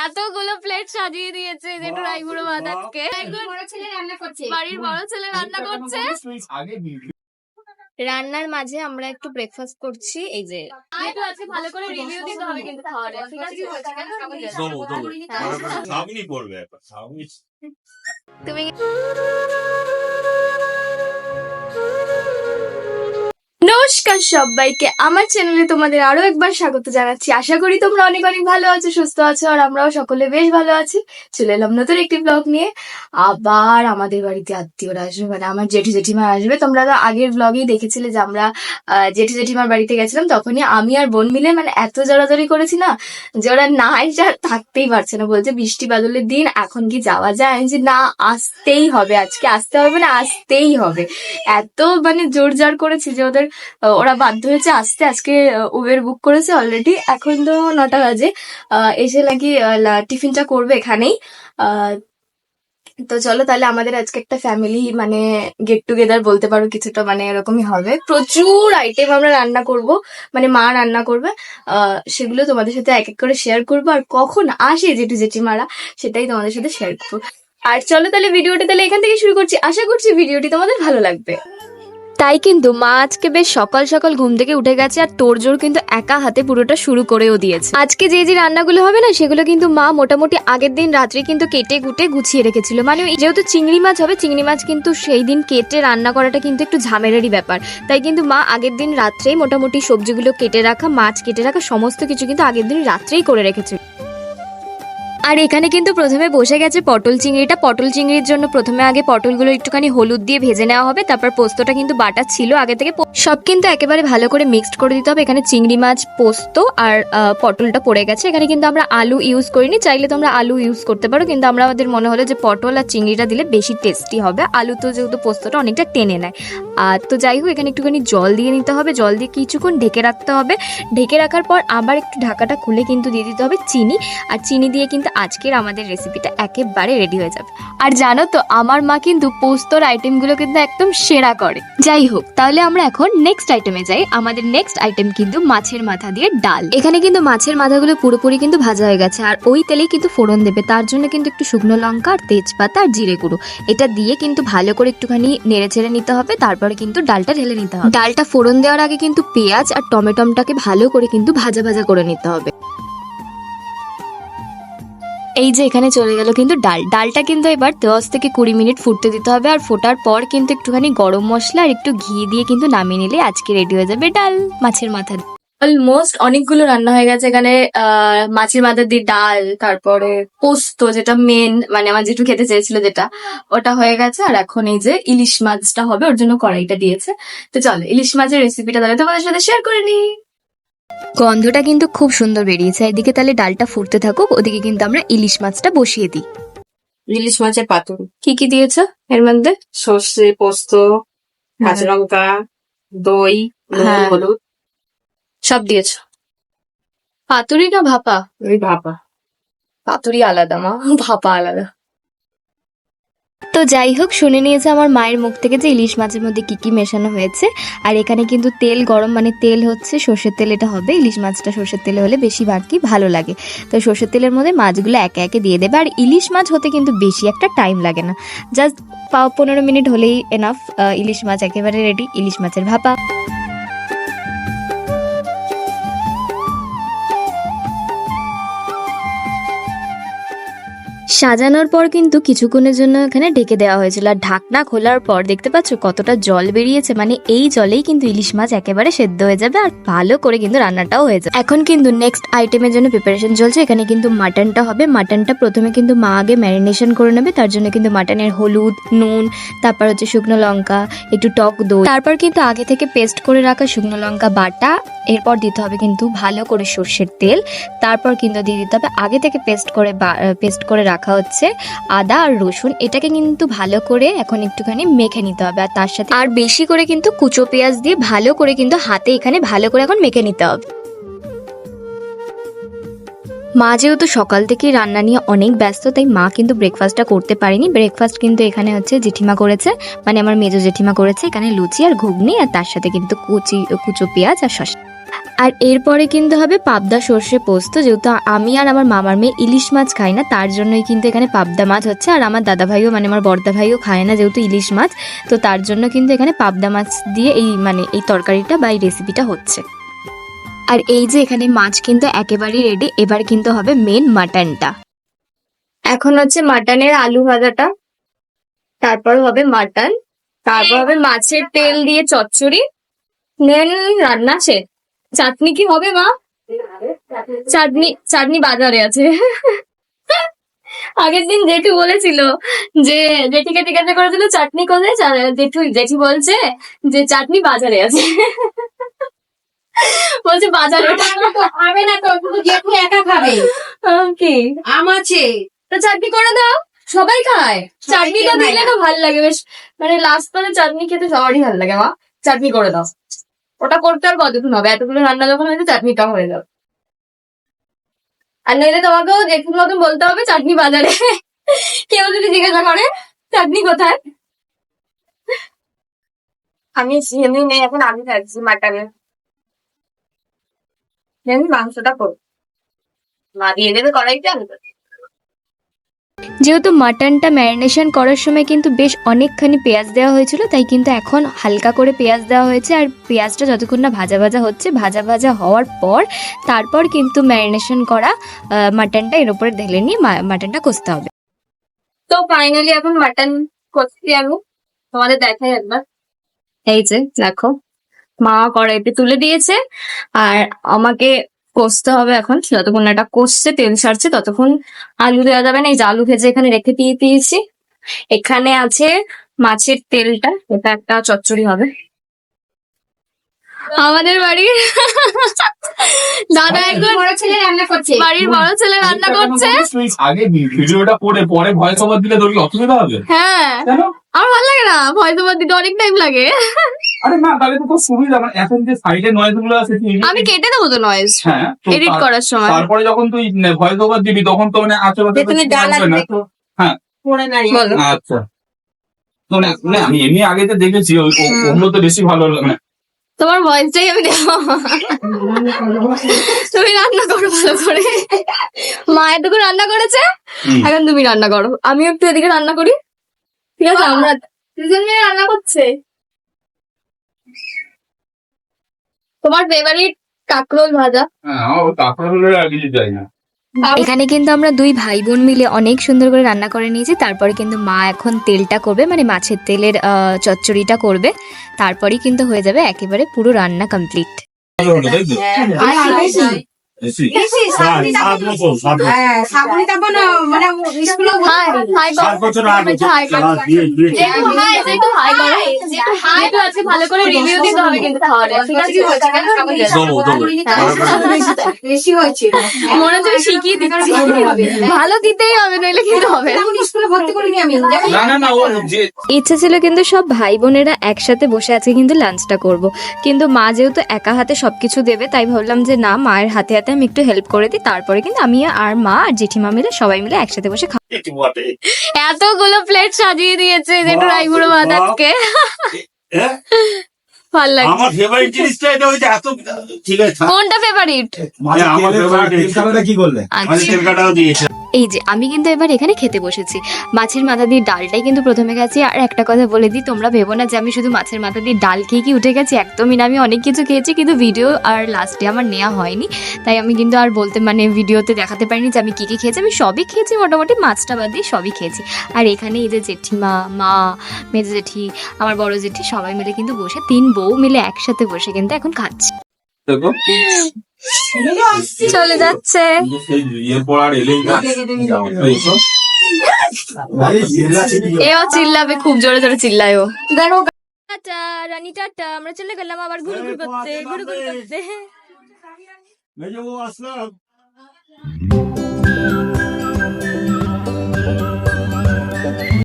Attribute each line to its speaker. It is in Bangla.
Speaker 1: এতগুলো প্লেট সাজিয়ে দিয়েছে যে ভাত আজকে
Speaker 2: করছে।
Speaker 1: বাড়ির বড় ছেলে রান্না করছে। রান্নার মাঝে আমরা একটু ব্রেকফাস্ট করছি এই যে। ভালো করে রিভিউ দিতে হবে কিন্তু খাওয়ারে ঠিক আছে
Speaker 3: দেবো দেবো সামনে পড়বে
Speaker 1: তুমি নমস্কার সবাইকে। আমার চ্যানেলে তোমাদের আরও একবার স্বাগত জানাচ্ছি। আশা করি তোমরা অনেক অনেক ভালো আছো সুস্থ আছো আর আমরাও সকলে বেশ ভালো আছি। চলে এলাম নতুন একটি ব্লগ নিয়ে। আবার আমাদের বাড়িতে আত্মীয়রা আসবে মানে আমার জেঠু জেঠিমা আসবে। তোমরা তো আগের ব্লগেই দেখেছিলে যে আমরা জেঠু জেঠিমার বাড়িতে গেছিলাম তখনই আমি আর বোন মিলে মানে এত জড়াজড়ি করেছি না যে ওরা না এসে থাকতেই পারছে না। বলছে বৃষ্টি বাদলের দিন এখন কি যাওয়া যায়? আমি বলছি, না আসতেই হবে আজকে। আসতে হবে না আসতেই হবে। এত মানে জোর জার করেছি যে ওদের ওরা বাধ্য হয়েছে আসতে আজকে উবের বুক করেছে অলরেডি এখন তো নটা বাজে। এসে নাকি টিফিনটা করবে এখানেই। তো চলো তাহলে আমাদের আজকে একটা ফ্যামিলি মানে গেট টুগেদার বলতে পারো কিছুটা মানে এরকমই হবে। প্রচুর আইটেম আমরা রান্না করব। মানে মা রান্না করবে। সেগুলো তোমাদের সাথে এক এক করে শেয়ার করব। আর কখন আসে জেঠু জেঠিমারা, সেটাই তোমাদের সাথে শেয়ার করব। আর চলো তাহলে ভিডিওটা তাহলে এখান থেকে শুরু করছি। আশা করছি ভিডিওটি তোমাদের ভালো লাগবে। তাই কিন্তু মা আজকে বেশ সকাল সকাল ঘুম থেকে উঠে গেছে আর তোড়জোড় কিন্তু একা হাতে পুরোটা শুরু করেও দিয়েছে। আজকে যে যে রান্নাগুলো হবে না, সেগুলো কিন্তু মা মোটামুটি আগের দিন রাত্রে কিন্তু কেটে কুটে গুছিয়ে রেখেছিল। মানে যেহেতু চিংড়ি মাছ হবে, চিংড়ি মাছ কিন্তু সেই দিন কেটে রান্না করাটা কিন্তু একটু ঝামেলারই ব্যাপার। তাই কিন্তু মা আগের দিন রাত্রেই মোটামুটি সবজিগুলো কেটে রাখা, মাছ কেটে রাখা, সমস্ত কিছু কিন্তু আগের দিন রাত্রেই করে রেখেছিল। আর এখানে কিন্তু প্রথমে বসে গেছে পটল চিংড়িটা পটল চিংড়ির জন্য প্রথমে আগে পটলগুলো একটুখানি হলুদ দিয়ে ভেজে নেওয়া হবে, তারপর পোস্তটা কিন্তু বাটা ছিল আগে থেকে সব কিন্তু একেবারে ভালো করে মিক্সড করে দিতে হবে। এখানে চিংড়ি মাছ, পোস্ত আর পটলটা পড়ে গেছে। এখানে কিন্তু আমরা আলু ইউজ করিনি। চাইলে তোমরা আলু ইউজ করতে পারো, কিন্তু আমরা আমাদের মনে হলো যে পটল আর চিংড়িটা দিলে বেশি টেস্টি হবে। আলু তো যেহেতু পোস্তটা অনেকটা টেনে নেয়। আর তো যাই হোক, এখানে একটুখানি জল দিয়ে নিতে হবে। জল দিয়ে কিছুক্ষণ ঢেকে রাখতে হবে। ঢেকে রাখার পর আবার একটু ঢাকাটা খুলে কিন্তু দিয়ে দিতে হবে চিনি। আর চিনি দিয়ে কিন্তু আজকের আমাদের রেসিপিটা একেবারে রেডি হয়ে যাবে। আর জানো তো, আমার মা কিন্তু পোস্তর আইটেমগুলো কিন্তু একদম সেরা করে। যাই হোক, তাহলে আমরা এখন নেক্সট আইটেমে যাই। আমাদের নেক্সট আইটেম কিন্তু মাছের মাথা দিয়ে ডাল। এখানে কিন্তু মাছের মাথাগুলো পুরোপুরি কিন্তু ভাজা হয়ে গেছে, আর ওই তেলেই কিন্তু ফোড়ন দেবে। তার জন্য কিন্তু একটু শুকনো লঙ্কা আর তেজপাতা আর জিরে গুঁড়ো। এটা দিয়ে কিন্তু ভালো করে একটুখানি নেড়ে ছেড়ে নিতে হবে, তারপরে কিন্তু ডালটা ঢেলে নিতে হবে। ডালটা ফোড়ন দেওয়ার আগে কিন্তু পেঁয়াজ আর টমেটমটাকে ভালো করে কিন্তু ভাজা ভাজা করে নিতে হবে। এই যে এখানে চলে গেল কিন্তু ডাল। ডালটা কিন্তু এবার দশ থেকে কুড়ি মিনিট ফুটতে দিতে হবে আর ফোটার পর কিন্তু একটুখানি গরম মশলা আর একটু ঘি দিয়ে কিন্তু নামিয়ে নিলে আজকে রেডি হয়ে যাবে ডাল, মাছের মাথা। অলমোস্ট অনেকগুলো রান্না হয়ে গেছে এখানে মাছের মাথা দিয়ে ডাল, তারপরে পোস্ত যেটা মেন মানে আমার যেটু খেতে চেয়েছিল যেটা, ওটা হয়ে গেছে আর এখন এই যে ইলিশ মাছটা হবে, ওর জন্য কড়াইটা দিয়েছে। তো চলো, ইলিশ মাছের রেসিপিটা তাহলে তোমাদের সাথে শেয়ার করে নিই। গন্ধটা কিন্তু খুব সুন্দর বেরিয়েছে। এদিকে তাহলে ডালটা ফুটতে থাকুক ওদিকে কিন্তু আমরা ইলিশ মাছটা বসিয়ে দিই।
Speaker 2: ইলিশ মাছের পাতুরি
Speaker 1: কি কি দিয়েছ এর মধ্যে?
Speaker 2: সর্ষে পোস্ত কাঁচা
Speaker 1: হ্যাঁ।
Speaker 2: লঙ্কা দই
Speaker 1: হ্যাঁ।
Speaker 2: হলুদ।
Speaker 1: সব দিয়েছ? পাতুরি না ভাপা?
Speaker 2: ওই ভাপা।
Speaker 1: পাতুরি আলাদা মা ভাপা আলাদা। তো যাই হোক, শুনে নিয়েছে আমার মায়ের মুখ থেকে যে ইলিশ মাছের মধ্যে কী কী মেশানো হয়েছে। আর এখানে কিন্তু তেল গরম মানে তেল হচ্ছে সর্ষের তেল, এটা হবে। ইলিশ মাছটা সর্ষের তেলে হলে বেশি কি ভালো লাগে। তো সর্ষের তেলের মধ্যে মাছগুলো একে একে দিয়ে দেবে। আর ইলিশ মাছ হতে কিন্তু বেশি একটা টাইম লাগে না। জাস্ট পনেরো মিনিট হলেই এনাফ ইলিশ মাছ একেবারে রেডি ইলিশ মাছের ভাপা। সাজানোর পর কিন্তু কিছুক্ষণের জন্য এখানে ঢেকে দেওয়া হয়েছিল। আর ঢাকনা খোলার পর দেখতে পাচ্ছ কতটা জল বেরিয়েছে। মানে এই জলেই কিন্তু ইলিশ মাছ একেবারে সেদ্ধ হয়ে যাবে আর ভালো করে কিন্তু রান্নাটাও হয়ে যাবে। এখন কিন্তু নেক্সট আইটেমের জন্য প্রিপারেশন চলছে। এখানে কিন্তু মাটনটা হবে। মাটনটা প্রথমে কিন্তু মা আগে ম্যারিনেশন করে নেবে। তার জন্য কিন্তু মাটনের হলুদ, নুন, তারপর হচ্ছে শুকনো লঙ্কা, একটু টক দই। তারপর কিন্তু আগে থেকে পেস্ট করে রাখা শুকনো লঙ্কা বাটা। এরপর দিতে হবে কিন্তু ভালো করে সর্ষের তেল। তারপর কিন্তু দিয়ে দিতে হবে আগে থেকে পেস্ট করে পেস্ট করে রাখা হচ্ছে। আদা আর রসুন, এটাকে কিন্তু ভালো করে এখন একটুখানি মেখে নিতে হবে। আর তার সাথে আর বেশি করে কিন্তু কুচো পেঁয়াজ দিয়ে ভালো করে কিন্তু হাতে এখানে ভালো করে এখন মেখে নিতে হবে। মা যেহেতু সকাল থেকেই রান্না নিয়ে অনেক ব্যস্ত, তাই মা কিন্তু ব্রেকফাস্টটা করতে পারেনি। ব্রেকফাস্ট কিন্তু এখানে হচ্ছে জেঠিমা করেছে মানে আমার মেজো জেঠিমা করেছে, এখানে লুচি আর ঘুগনি আর তার সাথে কিন্তু কুচি, কুচো পেঁয়াজ আর শসা। আর এরপরে কিন্তু হবে পাবদা সর্ষে পোস্ত, যেহেতু আমি আর আমার মামার মেয়ে ইলিশ মাছ খাই না, তার জন্যই কিন্তু এখানে পাবদা মাছ হচ্ছে। আর আমার দাদা ভাইও মানে আমার বর্দা ভাইও খায় না যেহেতু ইলিশ মাছ, তো তার জন্য কিন্তু এখানে পাবদা মাছ দিয়ে এই মানে এই তরকারিটা বা এই রেসিপিটা হচ্ছে। আর এই যে এখানে মাছ কিন্তু একেবারেই রেডি এবার কিন্তু হবে মেন মাটনটা এখন হচ্ছে মাটনের আলু ভাজাটা, তারপর হবে মাটন তারপর হবে মাছের তেল দিয়ে চচ্চড়ি দেন রান্না আছে? চাটনি কি হবে মা? চাটনি চাটনি বাজারে আছে। আগের দিন জেঠু বলেছিল যে জেঠিকে জিজ্ঞাসা করেছিল চাটনি কোথায় জেঠু জেঠি বলছে যে চাটনি বাজারে আছে। বলছে বাজারে
Speaker 2: খাবে না তো জেঠু একা খাবে।
Speaker 1: কি?
Speaker 2: আম আছে।
Speaker 1: তো চাটনি করে দাও সবাই খায়। চাটনিটা
Speaker 2: খেয়ে
Speaker 1: দিলে। তো ভালো লাগে বেশ। মানে লাস্ট পরে চাটনি খেতে সবারই ভালো লাগে মা। চাটনি করে দাও। ওটা করতে আর কতক্ষণ হবে? এতগুলো রান্না যখন হয়েছে, চাটনিটা হয়ে যাবে। আর নইলে তোমাকেও দেখুন মতন বলতে হবে চাটনি বাজারে। কেউ যদি জিজ্ঞাসা করে, চাটনি কোথায়? আমি এমনি নেই, এখন আমি খাচ্ছি মাটনের মাংসটা করব মা দিয়ে দেবে কড়াইতে আমি। যেহেতু মাটনটা ম্যারিনেশন করার সময় কিন্তু বেশ অনেকখানি পেঁয়াজ দেওয়া হয়েছিল, তাই কিন্তু এখন হালকা করে পেঁয়াজ দেওয়া হয়েছে। আর পেঁয়াজটা যতক্ষণ না ভাজা ভাজা হচ্ছে, ভাজা ভাজা হওয়ার পর তারপর কিন্তু ম্যারিনেশন করা মাটনটা এর উপরে ঢেলে নিয়ে মাটনটা কষতে হবে। তো ফাইনালি এখন মাটন কষছি আমি। তোমাদের দেখাই একবার। এই যে, দেখো, মা কড়াইতে তুলে দিয়েছে। আর আমাকে কষতে হবে এখন। যতক্ষণ এটা কষছে, তেল ছাড়ছে, ততক্ষণ আলু দেওয়া যাবে না। এই যে আলু ভেজে এখানে রেখে দিয়ে দিয়েছি। এখানে আছে মাছের তেলটা। এটা একটা চচ্চড়ি হবে। আমাদের বাড়ির দাদা একজন
Speaker 2: বড় ছেলে রান্না করছে।
Speaker 1: বাড়ির বড় ছেলে রান্না করছে।
Speaker 3: আগে ভিডিওটা পড়ে পরে ভয়েস ওভার দিলে তোর কি অসুবিধা হবে।
Speaker 1: হ্যাঁ। আমার ভালো লাগে না। ভয় তোমার দিতে অনেক টাইম লাগে।
Speaker 3: আরে না তাহলে তো খুব সুবিধা। মানে এখন যে সাইডে নয়েজগুলো আছে তুই
Speaker 1: আমি কেটে দেবো তো নয়েজ
Speaker 3: হ্যাঁ
Speaker 1: এডিট করার সময়।
Speaker 3: তারপরে যখন তুই ভয়েস ওভার দিবি তখন তো মানে আশেপাশে কিছু
Speaker 2: ডাল
Speaker 3: হ্যাঁ।
Speaker 2: পড়ে
Speaker 3: আচ্ছা। না আমি এমনি আগে তো দেখেছি ওই- ওগুলো তো বেশি ভালো মানে
Speaker 1: তোমার ভয়েসটাই আমি দেবো তুমি রান্না করো ভালো করে। মা এতক্ষণ রান্না করেছে? এখন তুমি রান্না করো। আমিও একটু এদিকে রান্না করি। ঠিক আছে আমরা দুজন মিলে রান্না করছে? তোমার ফেভারিট কাকরোল ভাজা?
Speaker 3: হ্যাঁ আর কিছু চাই না।
Speaker 1: এখানে কিন্তু আমরা দুই ভাই বোন মিলে অনেক সুন্দর করে রান্না করে নিয়েছি। তারপরে কিন্তু মা এখন তেলটা করবে মানে মাছের তেলের আহ, চচ্চড়িটা করবে। তারপরেই কিন্তু হয়ে যাবে একেবারে পুরো রান্না কমপ্লিট
Speaker 3: ভালো।
Speaker 2: হ্যাঁ মানে
Speaker 3: হ্যাঁ,
Speaker 1: মনে দিতেই হবে নইলে কিন্তু হবে ইচ্ছে ছিল কিন্তু সব ভাই বোনেরা একসাথে বসে আছে কিন্তু লাঞ্চটা করব কিন্তু মা যেহেতু একা হাতে সবকিছু দেবে তাই ভাবলাম যে না মায়ের হাতে হাতে আমি একটু হেল্প করে দিই তারপরে কিন্তু আমি আর মা আর জেঠিমা মিলে সবাই মিলে একসাথে বসে খাব এতগুলো প্লেট সাজিয়ে দিয়েছে জেঠু রায়গুড়ো ভাত আজকে? লাগে
Speaker 3: আমার ফেভারিট জিনিসটা এটা হচ্ছে এত ঠিক আছে
Speaker 1: কোনটা ফেভারিট
Speaker 3: হ্যাঁ, আমার favourite
Speaker 4: কি করলে?
Speaker 3: মানে তেল কাটাও দিয়েছে।
Speaker 1: এই যে আমি কিন্তু এবার এখানে খেতে বসেছি। মাছের মাথা দিয়ে ডালটাই কিন্তু প্রথমে গেছি। আর একটা কথা বলে দিই তোমরা ভেবো না যে আমি শুধু মাছের মাথা দিয়ে ডাল খেয়ে কি উঠে গেছি একদমই না। আমি অনেক কিছু খেয়েছি কিন্তু ভিডিও আর লাস্টে আমার নেওয়া হয়নি। তাই আমি কিন্তু আর বলতে মানে ভিডিওতে দেখাতে পারিনি যে আমি কী কী খেয়েছি। আমি সবই খেয়েছি মোটামুটি মাছটা বাদ দিয়ে সবই খেয়েছি। আর এখানে এই যে জেঠিমা মা মেজো জেঠি আমার বড় জেঠি সবাই মিলে কিন্তু বসে তিন বউ মিলে একসাথে বসে কিন্তু এখন খাচ্ছি।
Speaker 3: দেখো।
Speaker 1: চলে যাচ্ছে। এও চিল্লাবে, খুব জোরে জোরে চিল্লায় ও দেখো, টাটা, রানী টাটা, আমরা চলে গেলাম আবার ঘুরে ঘুরে করতে, ঘুরে ঘুরে করতে।